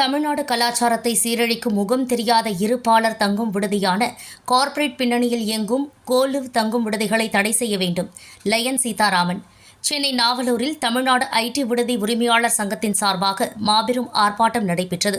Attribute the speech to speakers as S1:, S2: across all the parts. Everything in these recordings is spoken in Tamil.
S1: தமிழ்நாடு கலாச்சாரத்தை சீரழிக்கும் முகம் தெரியாத இருப்பாளர் தங்கும் விடுதியான கார்ப்பரேட் பின்னணியில் இயங்கும் கோலிவ் தங்கும் விடுதிகளை தடை செய்ய வேண்டும். லயன் சீதாராமன். சென்னை நாவலூரில் தமிழ்நாடு ஐடி விடுதி உரிமையாளர் சங்கத்தின் சார்பாக மாபெரும் ஆர்ப்பாட்டம் நடைபெற்றது.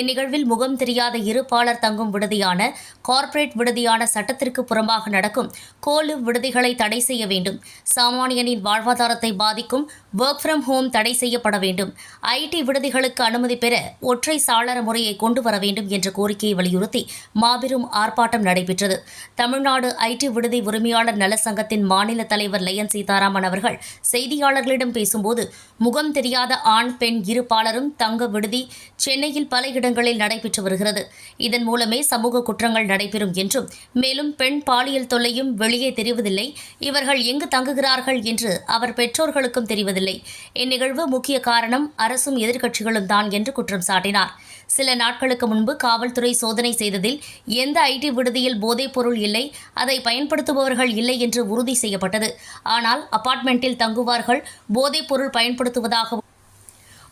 S1: இந்நிகழ்வில் முகம் தெரியாத இருப்பாளர் தங்கும் விடுதியான கார்ப்பரேட் விடுதியான சட்டத்திற்கு புறம்பாக நடக்கும் கோலு விடுதிகளை தடை செய்ய வேண்டும். சாமானியனின் வாழ்வாதாரத்தை பாதிக்கும் ஒர்க் ஃப்ரம் ஹோம் தடை செய்யப்பட வேண்டும். ஐடி விடுதிகளுக்கு அனுமதி பெற ஒற்றை சாளர முறையை கொண்டு வர வேண்டும் என்ற கோரிக்கையை வலியுறுத்தி மாபெரும் ஆர்ப்பாட்டம் நடைபெற்றது. தமிழ்நாடு ஐடி விடுதி உரிமையாளர் நல சங்கத்தின் மாநில தலைவர் லயன் சீதாராமன் அவர்கள் செய்தியாளர்களிடம் பேசும்போது முகம் தெரியாத ஆண் பெண் இரு பாலரும் தங்க விடுதி சென்னையில் பல இடங்களில் நடைபெற்று வருகிறது. இதன் மூலமே சமூக குற்றங்கள் நடைபெறும் என்றும் மேலும் பெண் பாலியல் தொல்லையும் வெளியே தெரிவதில்லை. இவர்கள் எங்கு தங்குகிறார்கள் என்று அவர் பெற்றோர்களுக்கும் தெரிவதில்லை. இந்நிகழ்வு முக்கிய காரணம் அரசும் எதிர்க்கட்சிகளும் தான் என்று குற்றம் சாட்டினார். சில நாட்களுக்கு முன்பு காவல்துறை சோதனை செய்ததில் எந்த ஐடி விடுதியில் போதைப்பொருள் இல்லை அதை பயன்படுத்துபவர்கள் இல்லை என்று உறுதி செய்யப்பட்டது. ஆனால் அபார்ட்மெண்ட்டில் தங்குவார்கள் போதைப்பொருள் பயன்படுத்துவதாக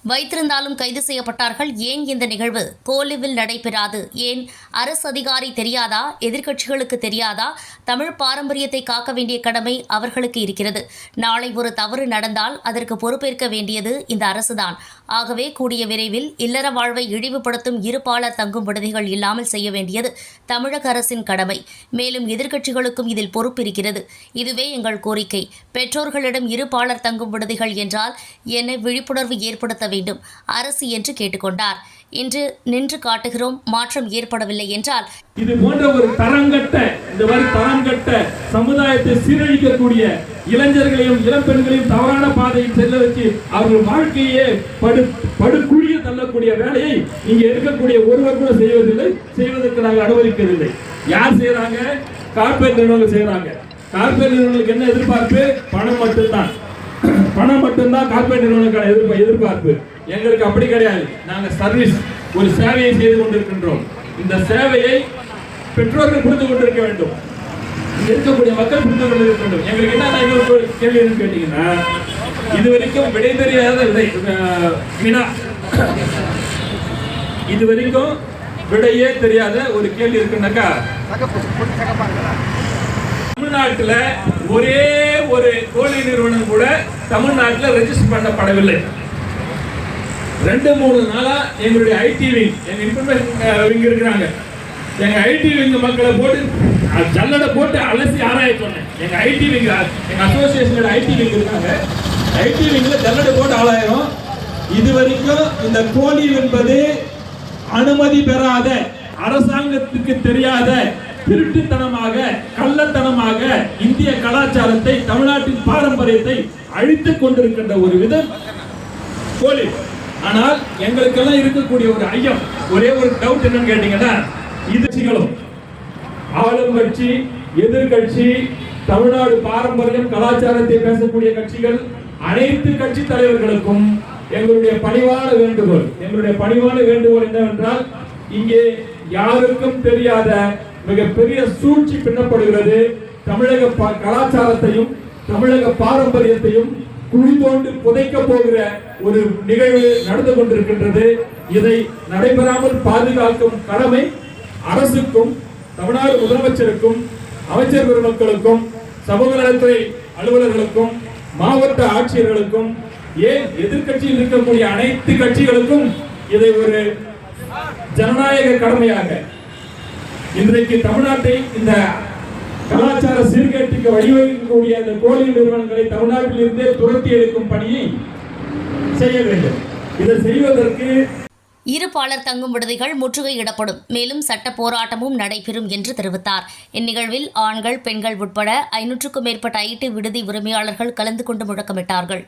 S1: வைத்திருந்தாலும் கைது செய்யப்பட்டார்கள். ஏன் இந்த நிகழ்வு? கோலிவில் நடைபெறாது. ஏன்? அரசு அதிகாரி தெரியாதா? எதிர்க்கட்சிகளுக்கு தெரியாதா? தமிழ் பாரம்பரியத்தை காக்க வேண்டிய கடமை அவர்களுக்கு இருக்கிறது. நாளை ஒரு தவறு நடந்தால் அதற்கு பொறுப்பேற்க வேண்டியது இந்த அரசுதான். ஆகவே கூடிய விரைவில் இல்லற வாழ்வை இழிவுபடுத்தும் இருப்பாளர் தங்கும் விடுதிகள் இல்லாமல் செய்ய வேண்டியது தமிழக அரசின் கடமை. மேலும் எதிர்க்கட்சிகளுக்கும் இதில் பொறுப்பு இருக்கிறது. இதுவே எங்கள் கோரிக்கை. பெற்றோர்களிடம் இருப்பாளர் தங்கும் விடுதிகள் என்றால் என்னை விழிப்புணர்வு ஏற்படுத்த வேண்டும் அரசு என்று கேட்டுக்கொண்டார். இன்று நின்று காட்டுகிறோம் மாற்றம் ஏற்படவில்லை என்றால்.
S2: இது போன்ற ஒரு தரங்கட்ட இந்த மாதிரி தரங்கட்ட சமுதாயத்தை சீரழிக்கக்கூடிய இளைஞர்களையும் இளம்பெண்களையும் தவறான பாதையில் செல்ல வச்சு அவர்கள் வாழ்க்கையே படு படுகுழிய தள்ளக்கூடிய வேலையை இங்க இருக்கக்கூடிய ஒருவர் கூட செய்வதில்லை செய்வதற்கு நாங்கள் அனுமதிக்கவில்லை. யார் செய்யறாங்க கார்பரேட் நிறுவனங்கள் செய்யறாங்க கார்பரேட் நிறுவனங்களுக்கு என்ன எதிர்பார்ப்பு? பணம் மட்டும்தான். பணம் மட்டும்தான் கார்பரேட் நிறுவனங்களுக்கான எதிர்ப்பு எதிர்பார்ப்பு. எங்களுக்கு அப்படி கிடையாது. நாங்கள் சர்வீஸ் ஒரு சேவையை செய்து கொண்டிருக்கின்றோம். இந்த சேவையை பெற்றோர்கள் புரிந்து கொண்டிருக்க வேண்டும். இருக்கக்கூடிய மக்கள் புரிந்து கொண்டிருக்க வேண்டும். எங்களுக்கு என்ன இன்னொரு ஒரு கேள்வி என்னன்னு கேட்டீங்கன்னா இது வரைக்கும் விடை தெரியாத விடை வினா. இது வரைக்கும் விடையே தெரியாத ஒரு கேள்வி இருக்குன்னாக்கா தமிழ்நாட்டுல ஒரே ஒரு கோழி நிறுவனம் கூட தமிழ்நாட்டில் ரெஜிஸ்டர் பண்ணப்படவில்லை. ரெண்டு மூணு நாளா எங்களுடைய ஐடி விங் எங்க இன்ஃபர்மேஷன் விங் இருக்கிறாங்க. எங்க ஐடி விங் மக்களை போட்டு ஜல்லடை போட்டு அலசி ஆராய சொன்னேன். எங்க ஐடி விங் எங்க அசோசியேஷனோட ஐடி விங் இருக்காங்க. ஐடி விங்கில் ஜல்லடை போட்டு ஆளாயிரம் இது வரைக்கும் இந்த கோழி என்பது அனுமதி பெறாத அரசாங்கத்துக்கு தெரியாத திருட்டுத்தனமாக கள்ள இந்திய கலாச்சாரத்தை தமிழ்நாட்டின் பாரம்பரியத்தை அழித்துக் கொண்டிருக்கின்ற ஒரு விதம் கோலி ஆனால் எங்களுக்கெல்லாம் இருக்கக்கூடிய ஒரு ஐயம் ஒரே ஒரு டவுட் என்னன்னு கேட்டீங்கன்னா இது ஆளும் கட்சி எதிர்கட்சி தமிழ்நாடு பாரம்பரியம் கலாச்சாரத்தை பேசக்கூடிய கட்சிகள் அனைத்து கட்சி தலைவர்களுக்கும் எங்களுடைய பணிவான வேண்டுகோள் எங்களுடைய பணிவான வேண்டுகோள் என்னவென்றால் இங்கே யாருக்கும் தெரியாத மிகப்பெரிய சூழ்ச்சி பின்னப்படுகிறது. தமிழக ப- கலாச்சாரத்தையும் தமிழக பாரம்பரியத்தையும் குழி தோண்டு புதைக்க போகிற ஒரு நிகழ்வு நடந்து கொண்டிருக்கின்றது. இதை நடைபெறாமல் பாதுகாக்கும் கடமை அரசுக்கும் தமிழ்நாடு முதலமைச்சருக்கும் அமைச்சர் பெருமக்களுக்கும் சமூக நலத்துறை அலுவலர்களுக்கும் மாவட்ட ஆட்சியர்களுக்கும் ஏன் எதிர்க்கட்சியில் இருக்கக்கூடிய அனைத்து கட்சிகளுக்கும் இதை ஒரு ஜனநாயக கடமையாக இன்றைக்கு தமிழ்நாட்டை இந்த கலாச்சார சீர்கேட்டுக்கு வழிவகுக்கக்கூடிய அந்த கோழி நிறுவனங்களை தமிழ்நாட்டில் இருந்தே துரத்தி எடுக்கும் பணியை செய்ய வேண்டும். இதை செய்வதற்கு
S1: இருப்பாளர் தங்கும் விடுதிகள் முற்றுகையிடப்படும். மேலும் சட்ட போராட்டமும் நடைபெறும் என்று தெரிவித்தார். இந்நிகழ்வில் ஆண்கள் பெண்கள் உட்பட ஐநூற்றுக்கும் மேற்பட்ட ஐடி விடுதி உரிமையாளர்கள் கலந்து கொண்டு முழக்கமிட்டார்கள்.